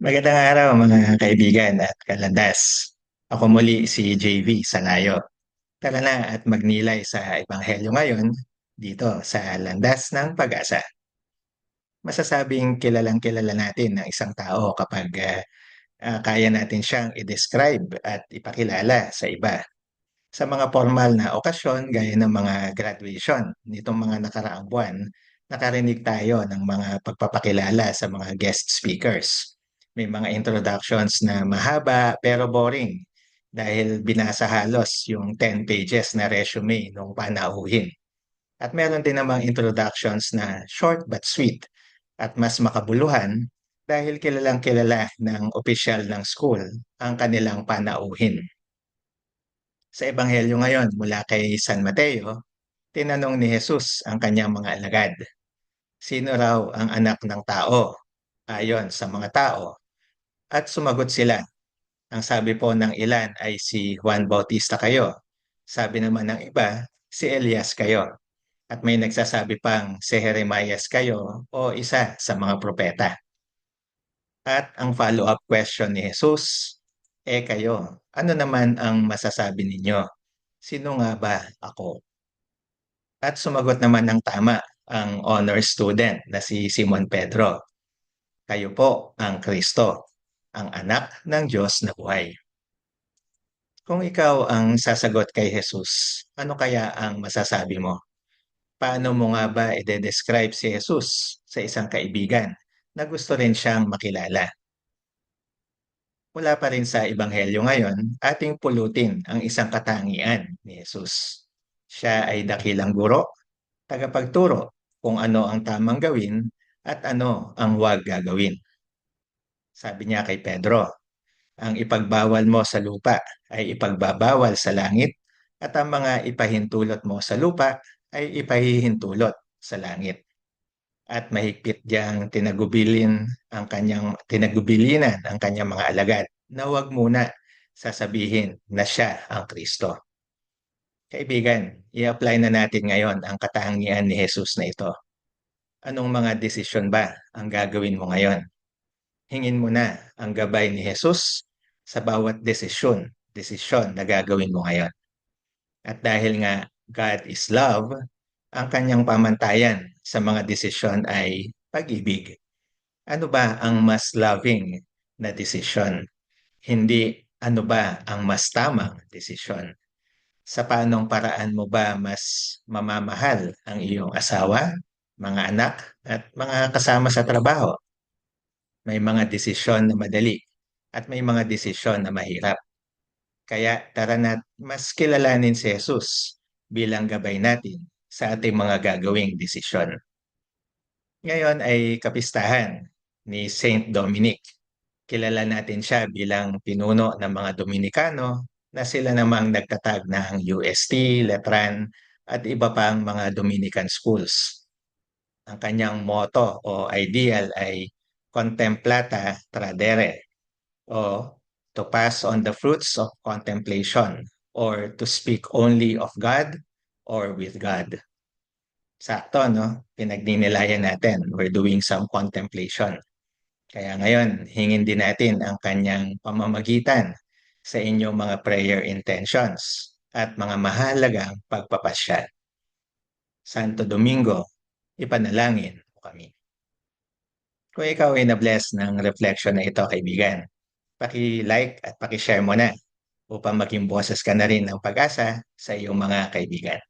Magandang araw mga kaibigan at kalandas. Ako muli si JV Sanayo. Tara na at magnilay sa Ebanghelyo ngayon dito sa Landas ng Pag-asa. Masasabing kilalang kilala natin ang isang tao kapag uh, kaya natin siyang i-describe at ipakilala sa iba. Sa mga formal na okasyon gaya ng mga graduation nitong mga nakaraang buwan, nakarinig tayo ng mga pagpapakilala sa mga guest speakers may mga introductions na mahaba pero boring dahil binasa halos yung 10 pages na resume nung panauhin. At meron din namang introductions na short but sweet at mas makabuluhan dahil kilalang kilala ng opisyal ng school ang kanilang panauhin. Sa Ebanghelyo ngayon mula kay San Mateo, tinanong ni Jesus ang kanyang mga alagad, Sino raw ang anak ng tao? Ayon sa mga tao, at sumagot sila. Ang sabi po ng ilan ay si Juan Bautista kayo. Sabi naman ng iba, si Elias kayo. At may nagsasabi pang si Jeremias kayo o isa sa mga propeta. At ang follow-up question ni Jesus, eh kayo, ano naman ang masasabi ninyo? Sino nga ba ako? At sumagot naman ng tama ang honor student na si Simon Pedro. Kayo po ang Kristo, ang anak ng Diyos na buhay. Kung ikaw ang sasagot kay Jesus, ano kaya ang masasabi mo? Paano mo nga ba i-describe si Jesus sa isang kaibigan na gusto rin siyang makilala? Mula pa rin sa Ebanghelyo ngayon, ating pulutin ang isang katangian ni Jesus. Siya ay dakilang guro, tagapagturo kung ano ang tamang gawin at ano ang huwag gagawin. Sabi niya kay Pedro, ang ipagbawal mo sa lupa ay ipagbabawal sa langit at ang mga ipahintulot mo sa lupa ay ipahihintulot sa langit. At mahigpit diyang tinagubilin ang kanyang tinagubilinan ang kanyang mga alagad na huwag muna sasabihin na siya ang Kristo. Kaibigan, i-apply na natin ngayon ang katangian ni Jesus na ito. Anong mga desisyon ba ang gagawin mo ngayon? Hingin mo na ang gabay ni Jesus sa bawat desisyon, desisyon na gagawin mo ngayon. At dahil nga God is love, ang kanyang pamantayan sa mga desisyon ay pag-ibig. Ano ba ang mas loving na desisyon? Hindi ano ba ang mas tamang desisyon? Sa paanong paraan mo ba mas mamamahal ang iyong asawa, mga anak, at mga kasama sa trabaho? May mga desisyon na madali at may mga desisyon na mahirap. Kaya tara na mas kilalanin si Jesus bilang gabay natin sa ating mga gagawing desisyon. Ngayon ay kapistahan ni Saint Dominic. Kilala natin siya bilang pinuno ng mga Dominikano na sila namang nagtatag ng UST, Letran at iba pang mga Dominican schools. Ang kanyang motto o ideal ay contemplata tradere o to pass on the fruits of contemplation or to speak only of God or with God. Sakto, no? Pinagninilayan natin. We're doing some contemplation. Kaya ngayon, hingin din natin ang kanyang pamamagitan sa inyong mga prayer intentions at mga mahalagang pagpapasya. Santo Domingo, ipanalangin mo kami. Kung ikaw ay na-bless ng reflection na ito, kaibigan, paki-like at paki-share mo na upang maging boses ka na rin ng pag-asa sa iyong mga kaibigan.